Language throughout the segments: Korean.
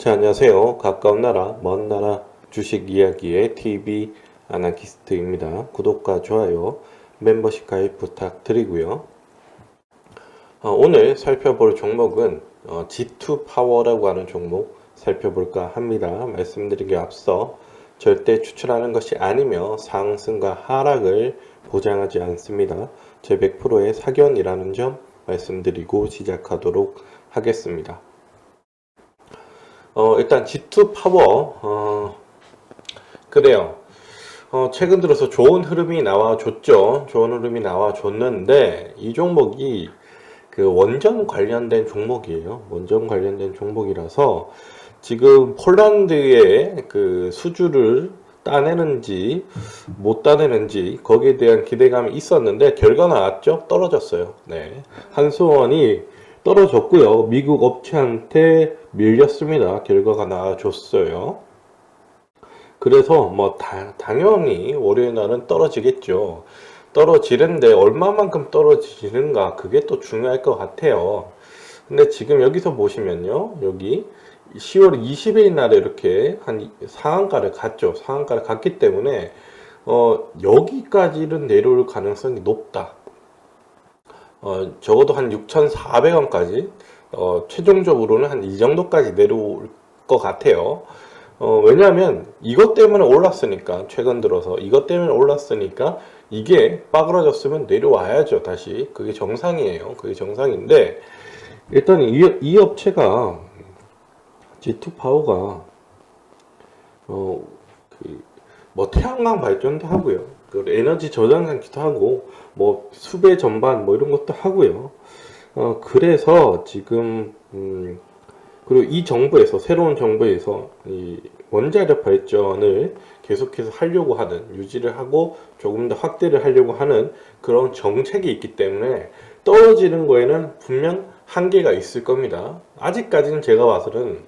자, 안녕하세요. 가까운 나라, 먼 나라 주식 이야기의 TV 아나키스트입니다. 구독과 좋아요, 멤버십 가입 부탁드리고요. 어, 오늘 살펴볼 종목은 어, G2 파워라고 하는 종목 살펴볼까 합니다. 말씀드리기 앞서 절대 추천하는 것이 아니며 상승과 하락을 보장하지 않습니다. 제 100%의 사견이라는 점 말씀드리고 시작하도록 하겠습니다. 어, 일단 G2 파워, 어, 그래요. 어, 최근 들어서 좋은 흐름이 나와줬죠. 좋은 흐름이 나와줬는데, 이 종목이 그 원전 관련된 종목이에요. 원전 관련된 종목이라서, 지금 폴란드의 그 수주를 따내는지, 못 따내는지, 거기에 대한 기대감이 있었는데, 결과 나왔죠? 떨어졌어요. 네. 한수원이 떨어졌고요. 미국 업체한테 밀렸습니다. 결과가 나와줬어요. 그래서 뭐 다, 당연히 월요일 날은 떨어지겠죠. 떨어지는데 얼마만큼 떨어지는가 그게 또 중요할 것 같아요. 근데 지금 여기서 보시면요. 여기 10월 20일 날에 이렇게 한 상한가를 갔죠. 상한가를 갔기 때문에 어, 여기까지는 내려올 가능성이 높다. 어, 적어도 한 6,400원까지, 어, 최종적으로는 한 이 정도까지 내려올 것 같아요. 어, 왜냐하면 이것 때문에 올랐으니까, 최근 들어서 이것 때문에 올랐으니까 이게 빠그러졌으면 내려와야죠, 다시. 그게 정상이에요. 그게 정상인데, 일단 이, 이 업체가, G2 파워가, 어, 그, 뭐 태양광 발전도 하고요. 그 에너지 저장장치도 하고 뭐 수배 전반 뭐 이런 것도 하고요. 어 그래서 지금 음 그리고 이 정부에서 새로운 정부에서 이 원자력 발전을 계속해서 하려고 하는 유지를 하고 조금 더 확대를 하려고 하는 그런 정책이 있기 때문에 떨어지는 거에는 분명 한계가 있을 겁니다. 아직까지는 제가 봐서는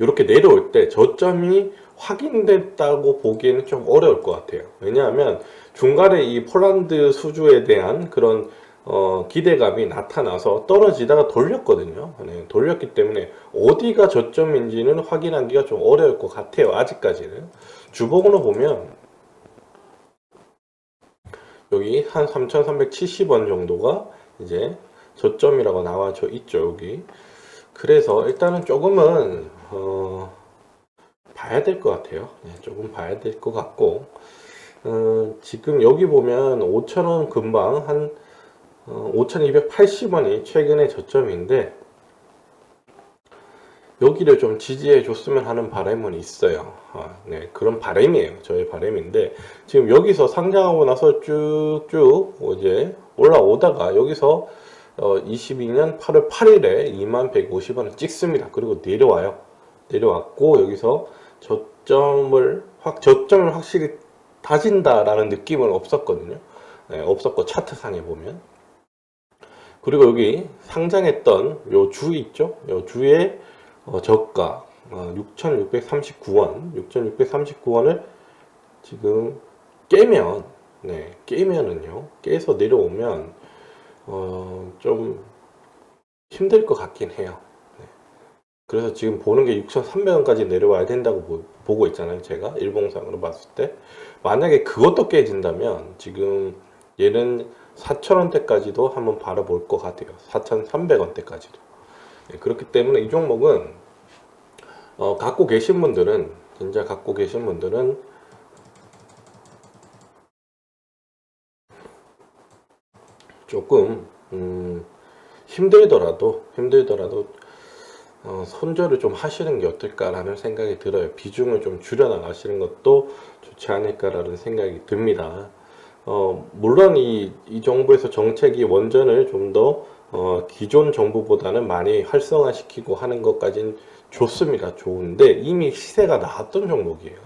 이렇게 내려올 때 저점이 확인됐다고 보기에는 좀 어려울 것 같아요. 왜냐하면 중간에 이 폴란드 수주에 대한 그런 어, 기대감이 나타나서 떨어지다가 돌렸거든요. 네, 돌렸기 때문에 어디가 저점인지는 확인하기가 좀 어려울 것 같아요. 아직까지는. 주봉으로 보면 여기 한 3,370원 정도가 이제 저점이라고 나와져 있죠. 여기. 그래서 일단은 조금은 어, 봐야 될 것 같아요. 네, 조금 봐야 될 것 같고 어, 지금 여기 보면 5,000원 금방 한 어, 5,280원이 최근의 저점인데 여기를 좀 지지해 줬으면 하는 바람은 있어요. 어, 네, 그런 바람이에요. 저의 바람인데 지금 여기서 상장하고 나서 쭉쭉 이제 올라오다가 여기서 어, 22년 8월 8일에 2150원을 찍습니다. 그리고 내려와요. 내려왔고 여기서 저점을 확 저점을 확실히 다진다라는 느낌은 없었거든요. 네, 없었고 차트상에 보면 그리고 여기 상장했던 요 주 있죠? 요 주의 어, 저가 어, 6,639원, 6,639원을 지금 깨면 네, 깨면은요. 깨서 내려오면 어, 좀 힘들 것 같긴 해요. 네. 그래서 지금 보는 게 6,300원까지 내려와야 된다고 보, 고 있잖아요. 제가 일봉상으로 봤을 때. 만약에 그것도 깨진다면 지금 얘는 4,000원대까지도 한번 바라볼 것 같아요. 4,300원대까지도. 네, 그렇기 때문에 이 종목은 어, 갖고 계신 분들은 진짜 갖고 계신 분들은 조금 음, 힘들더라도 힘들더라도 어, 손절을 좀 하시는 게 어떨까라는 생각이 들어요. 비중을 좀 줄여 나가시는 것도 좋지 않을까라는 생각이 듭니다. 어, 물론 이, 이 정부에서 정책이 원전을 좀더 어, 기존 정부보다는 많이 활성화시키고 하는 것까진 좋습니다. 좋은데 이미 시세가 나왔던 종목이에요.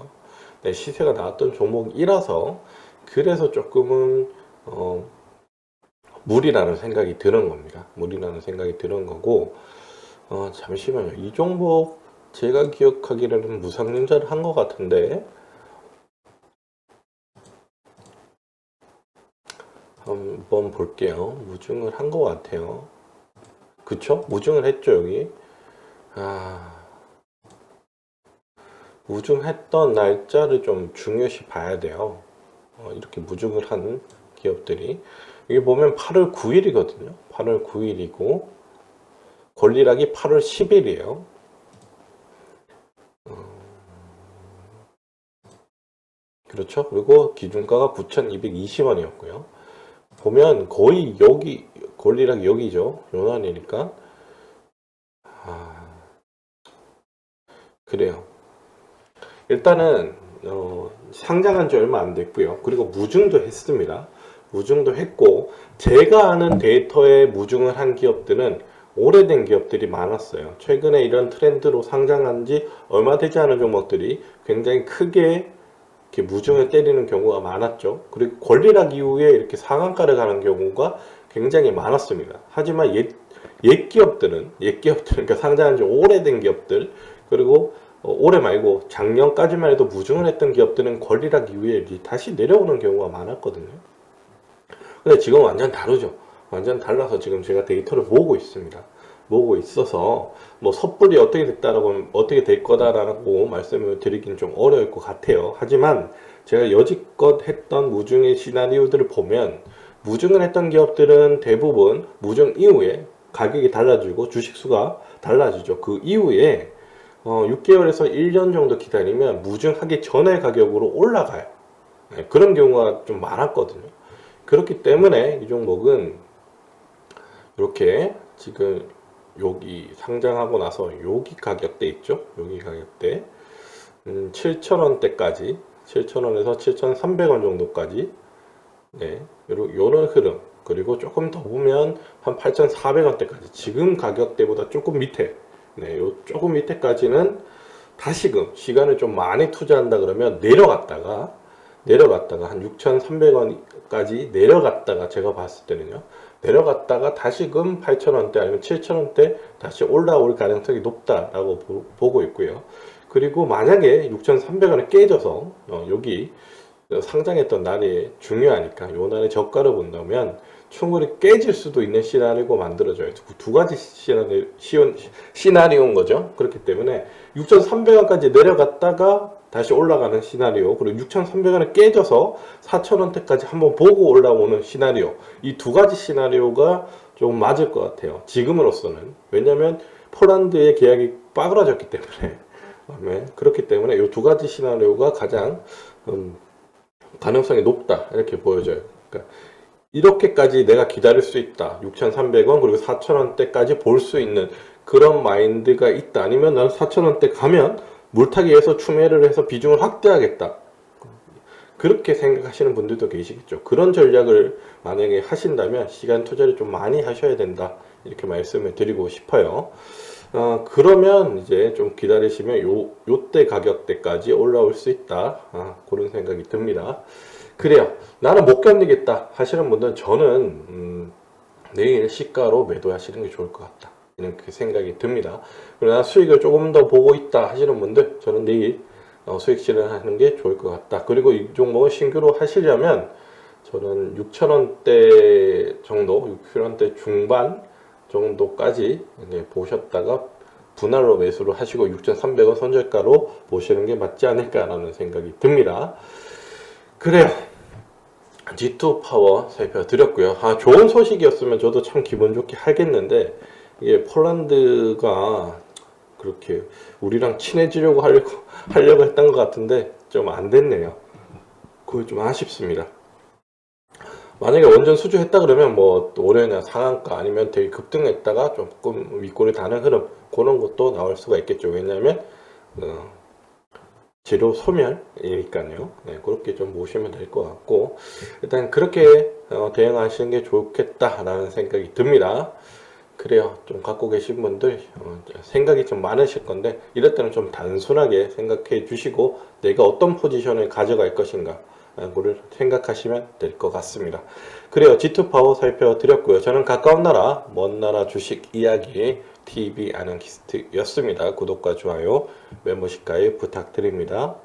네, 시세가 나왔던 종목이라서 그래서 조금은 어, 무리라는 생각이 드는 겁니다. 무리라는 생각이 드는 거고 어, 잠시만요. 이 종목 제가 기억하기로는 무상증자를 한 것 같은데 한번 볼게요. 무증을 한 것 같아요. 그쵸? 무증을 했죠 여기. 아 무중했던 날짜를 좀 중요시 봐야 돼요. 어, 이렇게 무중을 한 기업들이 여기 보면 8월 9일이거든요. 8월 9일이고 권리락이 8월 10일이에요. 그렇죠. 그리고 기준가가 9,220원이었고요. 보면 거의 여기 권리락 여기죠. 요난이니까. 아, 그래요. 일단은 어, 상장한 지 얼마 안 됐고요. 그리고 무중도 했습니다. 무중도 했고 제가 아는 데이터에 무중을 한 기업들은 오래된 기업들이 많았어요. 최근에 이런 트렌드로 상장한 지 얼마 되지 않은 종목들이 굉장히 크게 이렇게 무중을 때리는 경우가 많았죠. 그리고 권리락 이후에 이렇게 상한가를 가는 경우가 굉장히 많았습니다. 하지만 옛, 옛 기업들은, 옛 기업들, 그러니까 상장한 지 오래된 기업들, 그리고 어, 올해 말고 작년까지만 해도 무중을 했던 기업들은 권리락 이후에 다시 내려오는 경우가 많았거든요. 근데 지금 완전 다르죠. 완전 달라서 지금 제가 데이터를 모으고 있습니다. 모으고 있어서 뭐 섣불리 어떻게 됐다라고 어떻게 될 거다라고 말씀을 드리기는 좀 어려울 것 같아요. 하지만 제가 여지껏 했던 무중의 시나리오들을 보면 무중을 했던 기업들은 대부분 무중 이후에 가격이 달라지고 주식 수가 달라지죠. 그 이후에 어, 6개월에서 1년 정도 기다리면 무중하기 전에 가격으로 올라가요. 네, 그런 경우가 좀 많았거든요. 그렇기 때문에 이 종목은 이렇게 지금 여기 상장하고 나서 여기 가격대 있죠? 여기 가격대 음, 7,000원대까지 7,000원에서 7,300원 정도까지 네, 요런, 요런 흐름 그리고 조금 더 보면 한 8,400원대까지 지금 가격대보다 조금 밑에 네, 요 조금 밑에까지는 다시금 시간을 좀 많이 투자한다 그러면 내려갔다가 내려갔다가 한 6,300원까지 내려갔다가 제가 봤을 때는요. 내려갔다가 다시금 8,000원대 아니면 7,000원대 다시 올라올 가능성이 높다라고 보, 고 있고요. 그리고 만약에 6,300원에 깨져서 어, 여기 상장했던 날이 중요하니까 요 날의 저가를 본다면 충분히 깨질 수도 있는 시나리오가 만들어져요. 두, 두 가지 시나리오, 시나리오인 거죠. 그렇기 때문에 6,300원까지 내려갔다가 다시 올라가는 시나리오 그리고 6,300원에 깨져서 4,000원대까지 한번 보고 올라오는 시나리오 이 두 가지 시나리오가 좀 맞을 것 같아요. 지금으로서는 왜냐하면 폴란드의 계약이 빠그라졌기 때문에 네, 그렇기 때문에 이 두 가지 시나리오가 가장 음, 가능성이 높다 이렇게 보여져요. 그러니까 이렇게까지 내가 기다릴 수 있다. 6,300원 그리고 4,000원대까지 볼 수 있는 그런 마인드가 있다. 아니면 나는 4,000원대 가면 물타기 에서 추매를 해서 비중을 확대하겠다. 그렇게 생각하시는 분들도 계시겠죠. 그런 전략을 만약에 하신다면 시간 투자를 좀 많이 하셔야 된다. 이렇게 말씀을 드리고 싶어요. 어, 그러면 이제 좀 기다리시면 요, 요때 가격대까지 올라올 수 있다. 아, 그런 생각이 듭니다. 그래요. 나는 못 견디겠다 하시는 분들은 저는 음, 내일 시가로 매도하시는 게 좋을 것 같다. 이렇게 생각이 듭니다. 그러나 수익을 조금 더 보고 있다 하시는 분들 저는 내일 어, 수익 실현하는 게 좋을 것 같다. 그리고 이 종목을 신규로 하시려면 저는 6천원대 정도, 6천원대 중반 정도까지 보셨다가 분할로 매수를 하시고 6,300원 손절가로 보시는 게 맞지 않을까라는 생각이 듭니다. 그래요. G2 파워 살펴드렸고요. 아, 좋은 소식이었으면 저도 참 기분 좋게 하겠는데 이게 폴란드가 그렇게 우리랑 친해지려고 하려고, 하려고 했던 것 같은데 좀 안 됐네요. 그게 좀 아쉽습니다. 만약에 원전 수주했다 그러면 뭐 올해나 상한가 아니면 되게 급등했다가 조금 윗골이 다는 흐름 그런 것도 나올 수가 있겠죠. 왜냐하면 어, 재료 소멸이니까요. 네, 그렇게 좀 보시면 될 것 같고 일단 그렇게 어, 대응하시는 게 좋겠다라는 생각이 듭니다. 그래요. 좀 갖고 계신 분들 어, 생각이 좀 많으실 건데 이럴 때는 좀 단순하게 생각해 주시고 내가 어떤 포지션을 가져갈 것인가 그를 생각하시면 될 것 같습니다. 그래요. G2 파워 살펴드렸고요. 저는 가까운 나라, 먼 나라 주식 이야기 TV 아나키스트였습니다. 구독과 좋아요, 멤버십 가입 부탁드립니다.